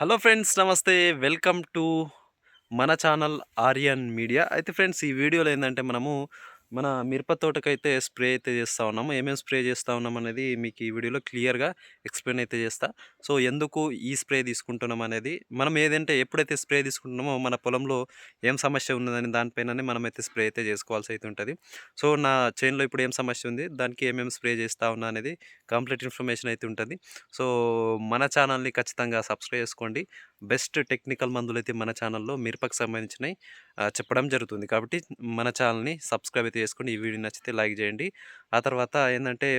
Hello friends నమస్తే. Welcome to మన channel Aryan media. అయితే ఫ్రెండ్స్ ఈ వీడియోలో ఏంటంటే మనము మన మిరప తోటకైతే స్ప్రే అయితే చేస్తూ ఉన్నాము. ఏమేమి స్ప్రే చేస్తూ ఉన్నాం అనేది మీకు ఈ వీడియోలో క్లియర్గా ఎక్స్ప్లెయిన్ అయితే చేస్తా. సో ఎందుకు ఈ స్ప్రే తీసుకుంటున్నాం అనేది మనం ఏదంటే ఎప్పుడైతే స్ప్రే తీసుకుంటున్నామో మన పొలంలో ఏం సమస్య ఉన్నదని దానిపైననే మనమైతే స్ప్రే అయితే చేసుకోవాల్సి అయితే ఉంటుంది. సో నా చైన్లో ఇప్పుడు ఏం సమస్య ఉంది? దానికి ఏమేమి స్ప్రే చేస్తూ ఉన్నా అనేది కంప్లీట్ ఇన్ఫర్మేషన్ అయితే ఉంటుంది. సో మన ఛానల్ని ఖచ్చితంగా సబ్స్క్రైబ్ చేసుకోండి. బెస్ట్ టెక్నికల్ మందులు అయితే మన ఛానల్లో మిరపకు సంబంధించినవి చెప్పడం జరుగుతుంది. కాబట్టి మన ఛానల్ని సబ్స్క్రైబ్ అయితే చేసుకోండి. ఈ వీడియో నచ్చితే లైక్ చేయండి. ఆ తర్వాత ఏంటంటే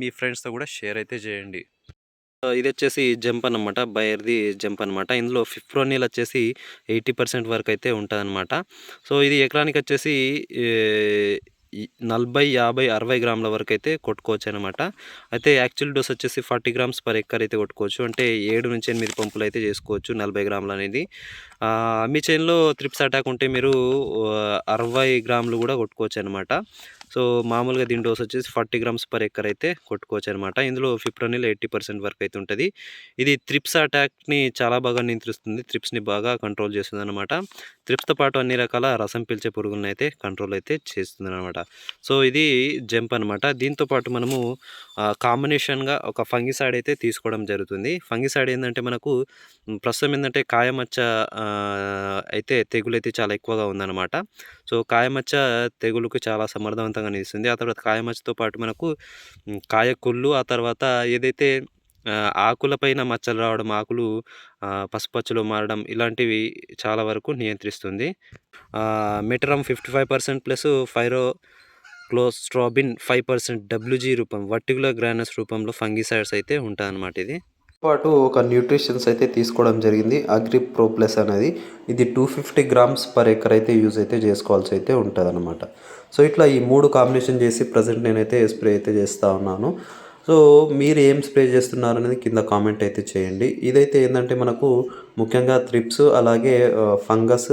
మీ ఫ్రెండ్స్తో కూడా షేర్ అయితే చేయండి. ఇది వచ్చేసి జంప్ అనమాట బయర్ది జంప్ అనమాట ఇందులో ఫిఫ్రోనిల్ వచ్చేసి ఎయిటీ పర్సెంట్ వరకు అయితే ఉంటుంది సో ఇది ఎకరానికి వచ్చేసి నలభై యాభై అరవై గ్రాముల వరకు అయితే కొట్టుకోవచ్చు అనమాట అయితే యాక్చువల్ డోస్ వచ్చేసి ఫార్టీ గ్రామ్స్ పర్ ఎక్కర్ అయితే కొట్టుకోవచ్చు. అంటే ఏడు నుంచి ఎనిమిది పంపులు అయితే చేసుకోవచ్చు నలభై గ్రాములు అనేది. మీ చైన్లో త్రిప్స్ అటాక్ ఉంటే మీరు అరవై గ్రాములు కూడా కొట్టుకోవచ్చు అనమాట సో మామూలుగా దీని డోస్ వచ్చేసి ఫార్టీ గ్రామ్స్ పర్ ఎక్కర్ అయితే కొట్టుకోవచ్చు అనమాట ఇందులో ఫిప్రోనిల్ ఎయిటీ పర్సెంట్ వరకు అయితే ఉంటుంది. ఇది త్రిప్స్ అటాక్ని చాలా బాగా నియంత్రిస్తుంది. త్రిప్స్ని బాగా కంట్రోల్ చేస్తుంది అనమాట త్రిప్స్తో పాటు అన్ని రకాల రసం పీల్చే పురుగులను అయితే కంట్రోల్ అయితే చేస్తుంది అనమాట సో ఇది జంప్ అనమాట. దీంతో పాటు మనము కాంబినేషన్గా ఒక ఫంగిసైడ్ అయితే తీసుకోవడం జరుగుతుంది. ఫంగిసైడ్ ఏంటంటే మనకు ప్రస్తుతం ఏంటంటే కాయమచ్చ అయితే తెగులు అయితే చాలా ఎక్కువగా ఉందన్నమాట సో కాయమచ్చ తెగులుకు చాలా సమర్థవంతంగా నిలుస్తుంది. ఆ తర్వాత కాయమచ్చతో పాటు మనకు కాయకుళ్ళు కాయ కుళ్ళు ఆ తర్వాత ఏదైతే ఆకులపైన మచ్చలు రావడం ఆకులు ఆ, పసుపచ్చలు మారడం ఇలాంటివి చాలా వరకు నియంత్రిస్తుంది. Metiram fifty five percent plus pyraclostrobin five percent WG రూపం వర్టికులర్ గ్రానస్ రూపంలో ఫంగిసైడ్స్ అయితే ఉంటాయన్నమాట ఇది. పాటు ఒక న్యూట్రిషన్స్ అయితే తీసుకోవడం జరిగింది. అగ్రి ప్రో ప్లస్ అనేది. ఇది two fifty grams per acre అయితే యూజ్ అయితే చేసుకోవాల్సి అయితే ఉంటుంది అనమాట సో ఇట్లా ఈ మూడు కాంబినేషన్ చేసి ప్రజెంట్ నేనైతే స్ప్రే అయితే చేస్తూ ఉన్నాను. సో మీరు ఏం స్ప్రే చేస్తున్నారు అనేది కింద కామెంట్ అయితే చేయండి. ఇదైతే ఏంటంటే మనకు ముఖ్యంగా త్రిప్స్ అలాగే uh, ఫంగస్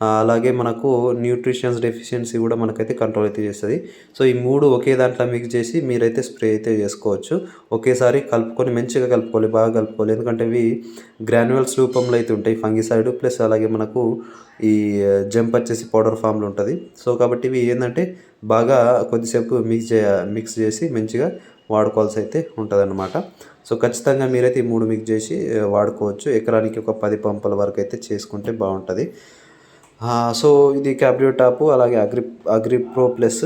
అలాగే మనకు న్యూట్రిషన్స్ డెఫిషియన్సీ కూడా మనకైతే కంట్రోల్ అయితే చేస్తుంది. సో ఈ మూడు ఒకే దాంట్లో మిక్స్ చేసి మీరైతే స్ప్రే అయితే చేసుకోవచ్చు. ఒకేసారి కలుపుకొని మంచిగా కలుపుకోవాలి బాగా కలుపుకోవాలి. ఎందుకంటే ఇవి గ్రాన్యువల్స్ రూపంలో అయితే ఉంటాయి ఫంగిసైడ్ ప్లస్ అలాగే మనకు ఈ జంప్ వచ్చేసి పౌడర్ ఫామ్లో ఉంటుంది. సో కాబట్టి ఇవి ఏంటంటే బాగా కొద్దిసేపు మిక్స్ చే మిక్స్ చేసి మంచిగా వాడుకోవాల్సి అయితే ఉంటుంది సో ఖచ్చితంగా మీరైతే ఈ మూడు మిక్స్ చేసి వాడుకోవచ్చు. ఎకరానికి ఒక పది పంపల వరకు అయితే చేసుకుంటే బాగుంటుంది. సో ఇది క్యాబ్రియో టాప్ అలాగే agri agri pro plus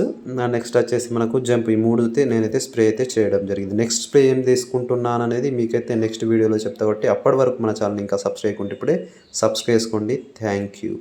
next వచ్చేసి మనకు జంప్. ఈ మూడు నేనైతే స్ప్రే అయితే చేయడం జరిగింది. నెక్స్ట్ స్ప్రే ఏం తీసుకుంటున్నాను అనేది మీకైతే నెక్స్ట్ వీడియోలో చెప్తా కాబట్టి అప్పటి వరకు మన ఛానల్ ఇంకా సబ్స్క్రైబ్ ఉంటే ఇప్పుడే సబ్స్క్రైబ్ చేసుకోండి. Thank you.